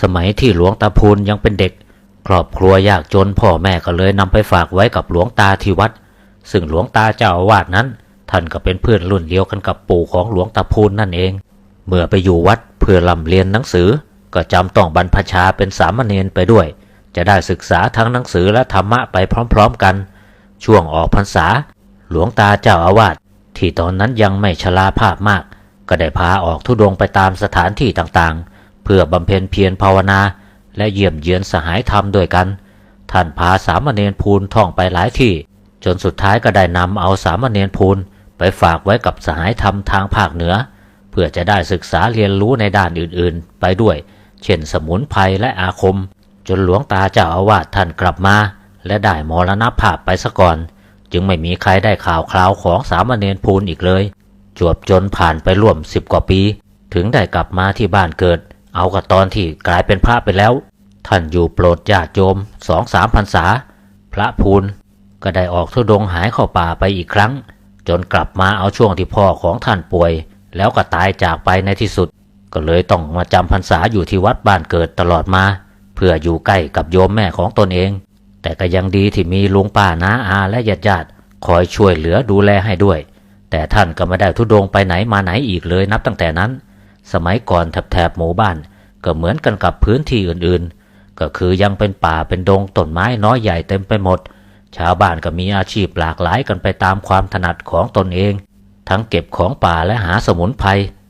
สมัยที่หลวงตาพูนยังเป็นเด็ก ครอบครัวยากจนพ่อแม่ก็เลยนำไปฝากไว้กับหลวงตาที่วัด ซึ่งหลวงตาเจ้าอาวาสนั้น ท่านก็เป็นเพื่อนรุ่นเดียวกันกับปู่ของหลวงตาพูนนั่นเอง เมื่อไปอยู่วัดเพื่อลำเรียนหนังสือ ก็จำต้องบรรพชาเป็นสามเณรไปด้วย จะได้ศึกษาทั้งหนังสือและธรรมะไปพร้อม ๆกัน ช่วงออกพรรษา หลวงตาเจ้าอาวาสที่ตอนนั้นยังไม่ชราภาพมาก ก็ได้พาออกทุดงไปตามสถานที่ต่างๆ เพื่อบำเพ็ญเพียรภาวนา และเยี่ยมเยือนสหายธรรมด้วยกัน ท่านพาสามเณรพูนท่องไปหลายที่ จนสุดท้ายก็ได้นำเอาสามเณรพูนไปฝากไว้กับสหายธรรมทางภาคเหนือ เพื่อจะได้ศึกษาเรียนรู้ในด้านอื่นๆ ไปด้วย เช่นสมุนไพรและอาคม จนหลวงตาเจ้าอาวาสท่านกลับมา และได้มรณภาพไปซะก่อน จึงไม่มีใครได้ข่าวคราวของสามเณรพูนอีกเลย จวบจนผ่านไปร่วมสิบกว่าปี ถึงได้กลับมาที่บ้านเกิด เอากับตอนที่กลายเป็นพระไปแล้ว ท่านอยู่โปรดญาติโยมสองสามพรรษา พระพูนก็ได้ออกทุดงหายเข้าป่าไปอีกครั้ง จนกลับมาเอาช่วงที่พ่อของท่านป่วย แล้วก็ตายจากไปในที่สุด ก็เลยต้องมาจำพรรษาอยู่ที่วัดบ้านเกิดตลอดมา เพื่ออยู่ใกล้กับโยมแม่ของตนเอง แต่ก็ยังดีที่มีลุงป้าน้าอาและญาติญาติคอยช่วยเหลือดูแลให้ด้วย แต่ท่านก็ไม่ได้ทุดงไปไหนมาไหนอีกเลยนับตั้งแต่นั้น สมัยก่อนแถบหมู่บ้าน ก็เหมือนกันกับพื้นที่อื่นๆ ก็คือยังเป็นป่าเป็นดงต้นไม้น้อยใหญ่เต็มไปหมด ชาวบ้านก็มีอาชีพหลากหลายกันไปตามความถนัดของตนเอง ทั้งเก็บของป่าและหาสมุนไพร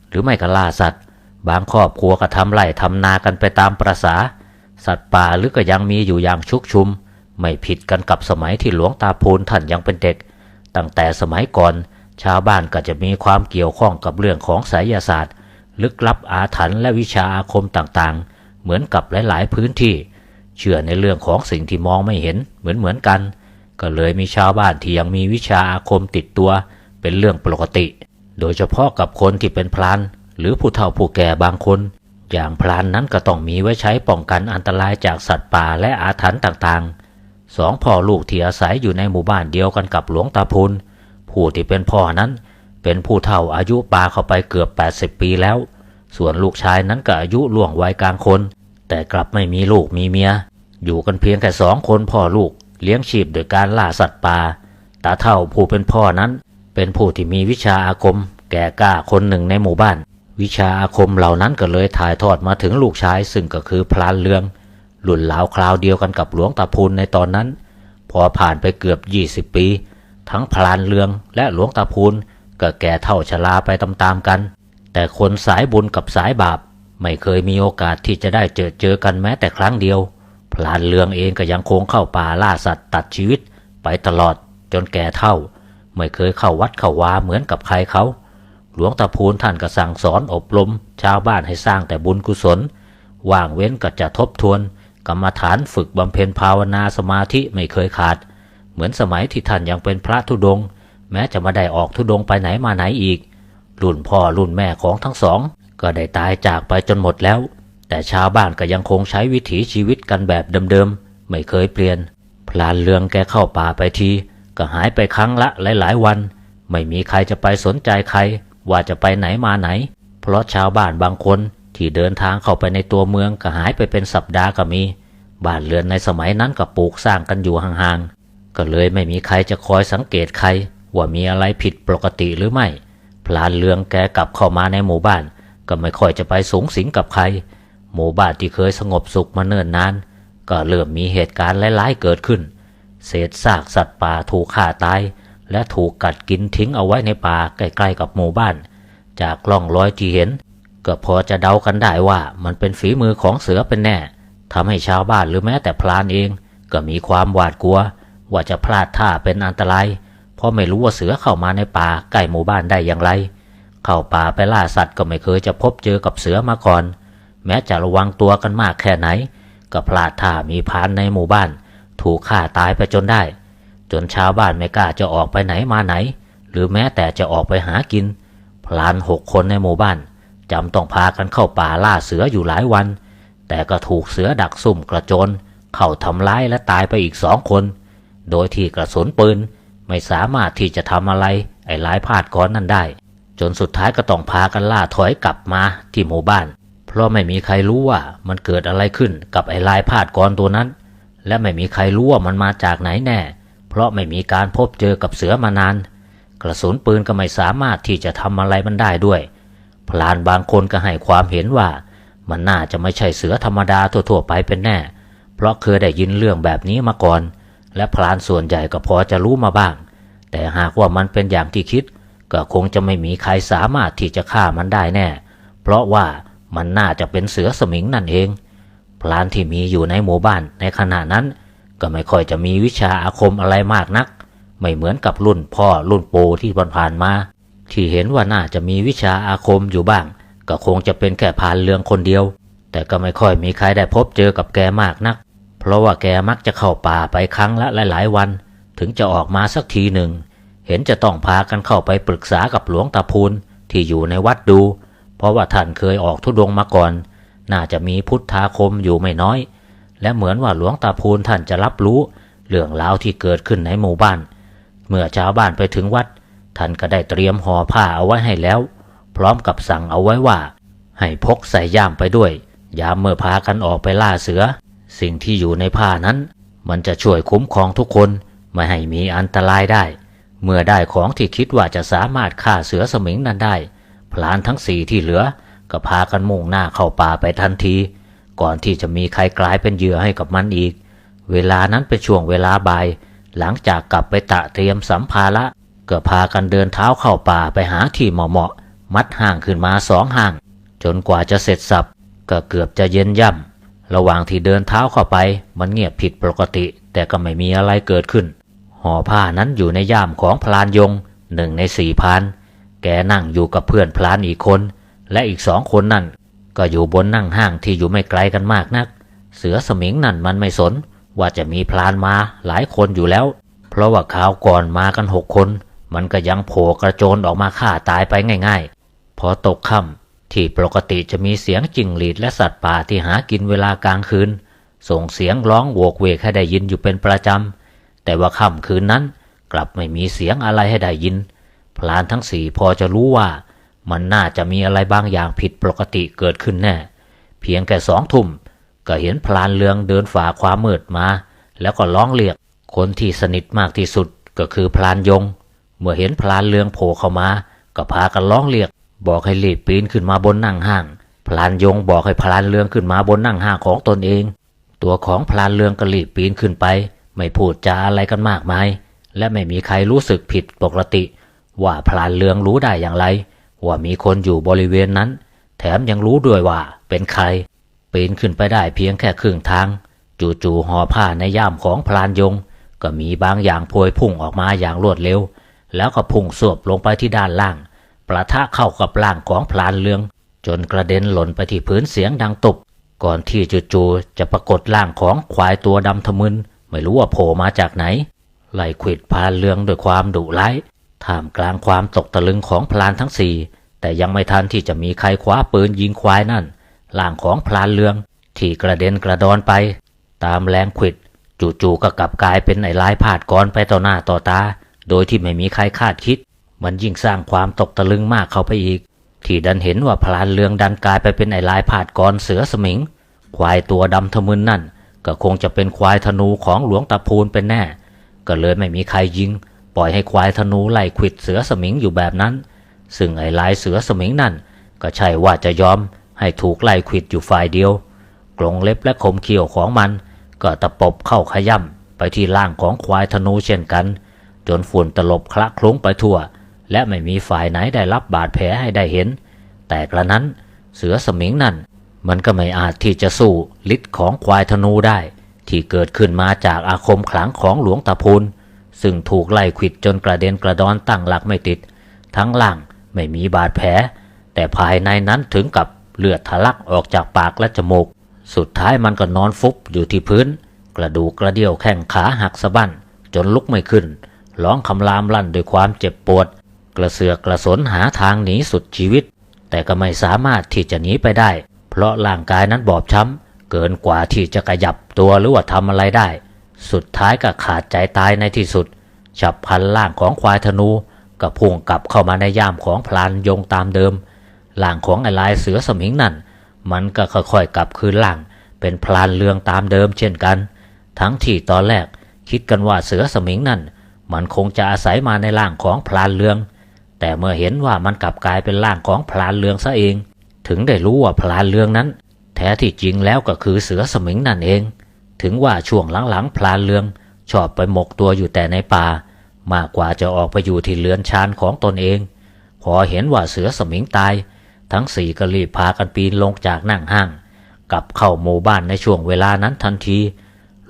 หรือไม่ก็ล่าสัตว์ บางครอบครัวก็ทำไร่ทำนากันไปตามประษาสัตว์ป่าหรือก็ยังมีอยู่อย่างชุกชุม ไม่ผิดกันกับสมัยที่หลวงตาพูนท่านยังเป็นเด็ก ตั้งแต่สมัยก่อน ชาวบ้านก็จะมีความเกี่ยวข้องกับเรื่องของไสยศาสตร์ ลึกลับอาถรรพ์และวิชาอาคมต่างๆ เหมือนกับหลาย ๆ พื้นที่ เชื่อในเรื่องของสิ่งที่มองไม่เห็นเหมือนเหมือนๆกัน ก็เลยมีชาวบ้านที่ยังมีวิชาอาคมติดตัว เป็นเรื่องปกติ โดยเฉพาะกับคนที่เป็นพรานหรือผู้เฒ่าผู้แก่บางคน อย่างพรานนั้นก็ต้องมีไว้ใช้ป้องกันอันตรายจากสัตว์ป่าและอาถรรพ์ต่างๆสองพ่อลูกที่อาศัยอยู่ในหมู่บ้านเดียวกันกับหลวงตาพูนผู้ที่เป็นพ่อนั้น เป็นผู้เฒ่าอายุปาเข้าไปเกือบ 80 ปีแล้ว ส่วนลูกชายนั้นก็อายุล่วงวัยกลางคน แต่กลับไม่มีลูกมีเมีย อยู่กันเพียงแค่สองคนพ่อลูกเลี้ยงชีพโดยการล่าสัตว์ป่าตาเฒ่าผู้เป็นพ่อนั้น เป็นผู้ที่มีวิชาอาคม แก่กล้าคนหนึ่งในหมู่บ้าน วิชาอาคมเหล่านั้นก็เลยถ่ายทอดมาถึงลูกชายซึ่งก็คือพลานเลืองรุ่นหลาวคราวเดียวกันกับหลวงตาพูนในตอนนั้น พอผ่านไปเกือบ 20 ปี ทั้งพลานเลืองและหลวงตาพูน ก็แก่เท่าชราไปตามๆกัน แต่คนสายบุญกับสายบาป ไม่เคยมีโอกาสที่จะได้เจอเจอกันแม้แต่ครั้งเดียว พลานเลืองเองก็ยังคงเข้าป่าล่าสัตว์ตัดชีวิต ไปตลอดจนแก่เท่า ไม่เคยเข้าวัดเข้าวาเหมือนกับใครเขา หลวงตาพูนท่านก็สั่งสอนอบรม ชาวบ้านให้สร้างแต่บุญกุศล ว่างเว้นก็จะทบทวน กรรมฐานฝึกบำเพ็ญภาวนาสมาธิไม่เคยขาด เหมือนสมัยที่ท่านยังเป็นพระธุดงค์ แม้จะมาได้ออกธุดงไปไหนมาไหนอีก รุ่นพ่อรุ่นแม่ของทั้งสอง ก็ได้ตายจากไปจนหมดแล้ว แต่ชาวบ้านก็ยังคงใช้วิถีชีวิตกันแบบเดิมๆ ไม่เคยเปลี่ยน พลานเลืองแกเข้าป่าไปที ก็หายไปครั้งละหลายๆวัน ไม่มีใครจะไปสนใจใคร ว่าจะไปไหนมาไหน เพราะชาวบ้านบางคนที่เดินทางเข้าไปในตัวเมืองก็หายไปเป็นสัปดาห์ก็มี บ้านเรือนในสมัยนั้นก็ปลูกสร้างกันอยู่ห่างๆ ก็เลยไม่มีใครจะคอยสังเกตใคร ว่ามีอะไรผิดปกติหรือไม่ พลานเลืองแกกลับเข้ามาในหมู่บ้าน ก็ไม่ค่อยจะไปสูงสิงกับใคร หมู่บ้านที่เคยสงบสุขมาเนิ่นนาน ก็เริ่มมีเหตุการณ์ร้ายๆเกิดขึ้น เศษซากสัตว์ป่าถูกฆ่าตาย และถูกกัดกินทิ้งเอาไว้ในป่าใกล้ๆกับหมู่บ้าน จากล่องรอยที่เห็น ก็พอจะเดากันได้ว่ามันเป็นฝีมือของเสือเป็นแน่ทำให้ชาวบ้านหรือแม้แต่พลานเอง ก็มีความหวาดกลัว ว่าจะพลาดท่าเป็นอันตราย เพราะไม่รู้ว่าเสือเข้ามาในป่าใกล้หมู่บ้านได้อย่างไร เข้าป่าไปล่าสัตว์ก็ไม่เคยจะพบเจอกับเสือมาก่อน แม้จะระวังตัวกันมากแค่ไหน ก็พลาดท่ามีพานในหมู่บ้าน ถูกฆ่าตายไปจนได้ จนชาวบ้านไม่กล้าจะออกไปไหนมาไหน หรือแม้แต่จะออกไปหากิน พลานหกคนในหมู่บ้านจำต้องพากันเข้าป่าล่าเสืออยู่หลายวัน แต่ก็ถูกเสือดักซุ่มกระโจนเข้าทำร้ายและตายไปอีกสองคน โดยที่กระสุนปืน ไม่สามารถที่จะทำอะไรไอ้ลายพาดก้อนนั้นได้ จนสุดท้ายก็ต้องพากันล่าถอยกลับมาที่หมู่บ้าน เพราะไม่มีใครรู้ว่ามันเกิดอะไรขึ้นกับไอ้ลายพาดกรตัวนั้น และไม่มีใครรู้ว่ามันมาจากไหนแน่ เพราะไม่มีการพบเจอกับเสือมานาน กระสุนปืนก็ไม่สามารถที่จะทำอะไรมันได้ด้วย พลานบางคนก็ให้ความเห็นว่า มันน่าจะไม่ใช่เสือธรรมดาทั่วๆไปเป็นแน่ เพราะเคยได้ยินเรื่องแบบนี้มาก่อน และพลานส่วนใหญ่ก็พอจะรู้มาบ้าง แต่หากว่ามันเป็นอย่างที่คิด ก็คงจะไม่มีใครสามารถที่จะฆ่ามันได้แน่ เพราะว่ามันน่าจะเป็นเสือสมิงนั่นเอง พลานที่มีอยู่ในหมู่บ้านในขณะนั้น ก็ไม่ค่อยจะมีวิชาอาคมอะไรมากนัก ไม่เหมือนกับรุ่นพ่อรุ่นปู่ที่ผ่านๆมา ที่เห็นว่าน่าจะมีวิชาอาคมอยู่บ้าง ก็คงจะเป็นแค่พานเรืองคนเดียว แต่ก็ไม่ค่อยมีใครได้พบเจอกับแกมากนัก เพราะว่าแกมักจะเข้าป่าไปครั้งละหลายๆวัน ถึงจะออกมาสักทีหนึ่ง เห็นจะต้องพากันเข้าไปปรึกษากับหลวงตาพูนที่อยู่ในวัดดู เพราะว่าท่านเคยออกทุดงมาก่อน น่าจะมีพุทธาคมอยู่ไม่น้อย และเหมือนว่าหลวงตาพูนท่านจะรับรู้ เรื่องราวที่เกิดขึ้นในหมู่บ้าน เมื่อชาวบ้านไปถึงวัด ท่านก็ได้เตรียมห่อผ้าเอาไว้ให้แล้ว พร้อมกับสั่งเอาไว้ว่า ให้พกใส่ย่ามไปด้วย ยามเมื่อพากันออกไปล่าเสือ สิ่งที่อยู่ในผ้านั้น มันจะช่วยคุ้มครองทุกคนไม่ให้มีอันตรายได้ เมื่อได้ของที่คิดว่าจะสามารถฆ่าเสือสมิงนั้นได้ พลานทั้งสี่ที่เหลือ ก็พากันมุ่งหน้าเข้าป่าไปทันที ก่อนที่จะมีใครกลายเป็นเหยื่อให้กับมันอีก เวลานั้นเป็นช่วงเวลาบ่าย หลังจากกลับไปตะเตรียมสัมภาระก็พากันเดินเท้าเข้าป่าไปหาที่เหมาะๆมัดห่างขึ้นมาสองห่าง จนกว่าจะเสร็จสับก็เกือบจะเย็นย่ำ ระหว่างที่เดินเท้าเข้าไป มันเงียบผิดปกติ แต่ก็ไม่มีอะไรเกิดขึ้นห่อผ้านั้นอยู่ในย่ามของพลานยงหนึ่งในสี่พานแกนั่งอยู่กับเพื่อนพลานอีกคน และอีกสองคนนั่น ก็อยู่บนนั่งห้างที่อยู่ไม่ไกลกันมากนัก เสือสมิงนั่นมันไม่สน ว่าจะมีพลานมาหลายคนอยู่แล้ว เพราะว่าข่าวก่อนมากันหกคน มันก็ยังโผล่กระโจนออกมาฆ่าตายไปง่าย ๆ พอตกค่ำ ที่ปกติจะมีเสียงจิงหรีดและสัตว์ป่าที่หากินเวลากลางคืน ส่งเสียงร้องโวกเวกให้ได้ยินอยู่เป็นประจำ แต่ว่าค่ำคืนนั้นกลับไม่มีเสียงอะไรให้ได้ยิน พลานทั้งสี่พอจะรู้ว่า มันน่าจะมีอะไรบางอย่างผิดปกติเกิดขึ้นแน่ เพียงแค่สองทุ่มก็เห็นพลานเรืองเดินฝ่าความมืดมา แล้วก็ร้องเรียก คนที่สนิทมากที่สุดก็คือพลานยง เมื่อเห็นพลานเรืองโผล่เข้ามา ก็พากันร้องเรียก บอกให้รีบปีนขึ้นมาบนนั่งห้าง พลานยงบอกให้พลานเรืองขึ้นมาบนนั่งห้างของตนเอง ตัวของพลานเรืองก็รีบปีนขึ้นไป ไม่พูดจาอะไรกันมากมาย และไม่มีใครรู้สึกผิดปกติ ว่าพลานเรืองรู้ได้อย่างไร ว่ามีคนอยู่บริเวณนั้น แถมยังรู้ด้วยว่าเป็นใคร ปีนขึ้นไปได้เพียงแค่ครึ่งทาง จู่ๆห่อผ้าในย่ามของพลานยง ก็มีบางอย่างพวยพุ่งออกมาอย่างรวดเร็ว แล้วก็พุ่งสวบลงไปที่ด้านล่าง ประทะเข้ากับร่างของพลานเรือง จนกระเด็นหล่นไปที่พื้นเสียงดังตุบก่อนที่จู่ๆจะปรากฏร่างของควายตัวดำทะมึน ไม่รู้ว่าโผล่มาจากไหนไล่ขวิดพลานเรืองด้วยความดุร้ายท่ามกลางความตกตะลึงของพลานทั้งสี่แต่ยังไม่ทันที่จะมีใครคว้าปืนยิงควายนั่นร่างของพลานเรือง ที่กระเด็นกระดอนไป ตามแรงขวิดจู่ๆก็กลับกลายเป็นไอ้ลายพาดกรไปต่อหน้าต่อตา โดยที่ไม่มีใครคาดคิด มันยิ่งสร้างความตกตะลึงมากเข้าไปอีก ที่ดันเห็นว่าพลานเรืองดันกลายไปเป็นไอ้ลายพาดกรเสือสมิง ควายตัวดำทะมึนนั่น ก็คงจะเป็นควายธนูของหลวงตาพูนเป็นแน่ ก็เลยไม่มีใครยิง ปล่อยให้ควายธนูไล่ขิดเสือสมิงอยู่แบบนั้น ซึ่งไอ้ลายเสือสมิงนั่น ก็ใช่ว่าจะยอมให้ถูกไล่ขิดอยู่ฝ่ายเดียว กรงเล็บและคมเขี้ยวของมัน ก็ตะปบเข้าขย่ำไปที่ล่างของควายธนูเช่นกัน จนฝุ่นตลบคละคลุ้งไปทั่ว และไม่มีฝ่ายไหนได้รับบาดแผลให้ได้เห็น แต่กระนั้นเสือสมิงนั่น มันก็ไม่อาจที่จะสู้ฤทธิ์ของควายธนูได้ ที่เกิดขึ้นมาจากอาคมขลังของหลวงตาพูนซึ่งถูกไล่ขิดจนกระเด็นกระดอนตั้งหลักไม่ติด ทั้งล่างไม่มีบาดแผล แต่ภายในนั้นถึงกับเลือดทะลักออกจากปากและจมูก สุดท้ายมันก็นอนฟุบอยู่ที่พื้น กระดูกกระเดี่ยวแข้งขาหักสะบั้นจนลุกไม่ขึ้นร้องคำรามลั่นด้วยความเจ็บปวด กระเสือกกระสนหาทางหนีสุดชีวิต แต่ก็ไม่สามารถที่จะหนีไปได้ เพราะร่างกายนั้นบอบช้ำ เกินกว่าที่จะขยับตัวหรือว่าทำอะไรได้ สุดท้ายก็ขาดใจตายในที่สุด ฉับพลันล่างของควายธนูก็พุ่งกลับเข้ามาในย่ามของพลานยงตามเดิมล่างของไอ้ลายเสือสมิงนั่น มันก็ค่อยๆกลับคืนล่าง เป็นพลานเรืองตามเดิมเช่นกัน ทั้งที่ตอนแรกคิดกันว่าเสือสมิงนั่น มันคงจะอาศัยมาในร่างของพลานเรือง แต่เมื่อเห็นว่ามันกลับกลายเป็นร่างของพลานเรืองซะเอง ถึงได้รู้ว่าพลานเรืองนั้น แท้ที่จริงแล้วก็คือเสือสมิงนั่นเอง ถึงว่าช่วงหลังๆพลานเรือง ชอบไปหมกตัวอยู่แต่ในป่า มากกว่าจะออกไปอยู่ที่เรือนชานของตนเอง พอเห็นว่าเสือสมิงตาย ทั้งสี่ก็รีบพากันปีนลงจากนั่งห้างกลับเข้าหมู่บ้านในช่วงเวลานั้นทันที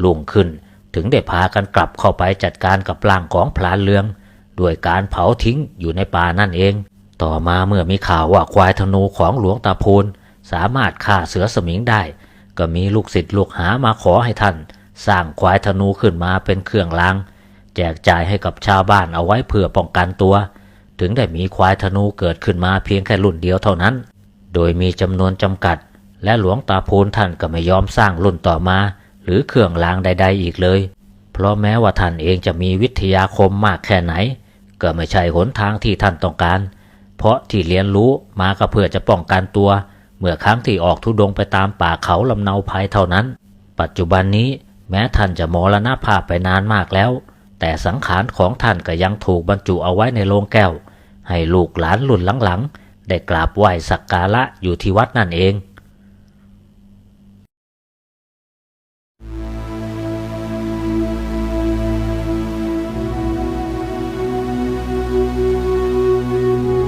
ลุงขึ้นถึงได้พากันกลับเข้าไปจัดการกับร่างของพลานเรือง ด้วยการเผาทิ้งอยู่ในป่านั่นเอง ต่อมาเมื่อมีข่าวว่าควายธนูของหลวงตาพูนสามารถฆ่าเสือสมิงได้ ก็มีลูกศิษย์ลูกหามาขอให้ท่าน สร้างควายธนูขึ้นมาเป็นเครื่องรางแจกจ่ายให้กับชาวบ้านเอาไว้เพื่อป้องกันตัว ถึงได้มีควายธนูเกิดขึ้นมาเพียงแค่รุ่นเดียวเท่านั้น โดยมีจำนวนจำกัด และหลวงตาพูนท่านก็ไม่ยอมสร้างรุ่นต่อมา หรือเครื่องรางใด ๆ อีกเลย เพราะแม้ว่าท่านเองจะมีวิทยาคมมากแค่ไหน ก็ไม่ใช่หนทางที่ท่านต้องการ เพราะที่เรียนรู้มาก็เพื่อจะป้องกันตัว เมื่อครั้งที่ออกทุดงไปตามป่าเขาลำเนาภัยเท่านั้น ปัจจุบันนี้แม้ท่านจะมรณภาพไปนานมากแล้ว แต่สังขารของท่านก็ยังถูกบรรจุเอาไว้ในโลงแก้ว ให้ลูกหลานรุ่นหลังๆได้กราบไหว้สักการะอยู่ที่วัดนั่นเอง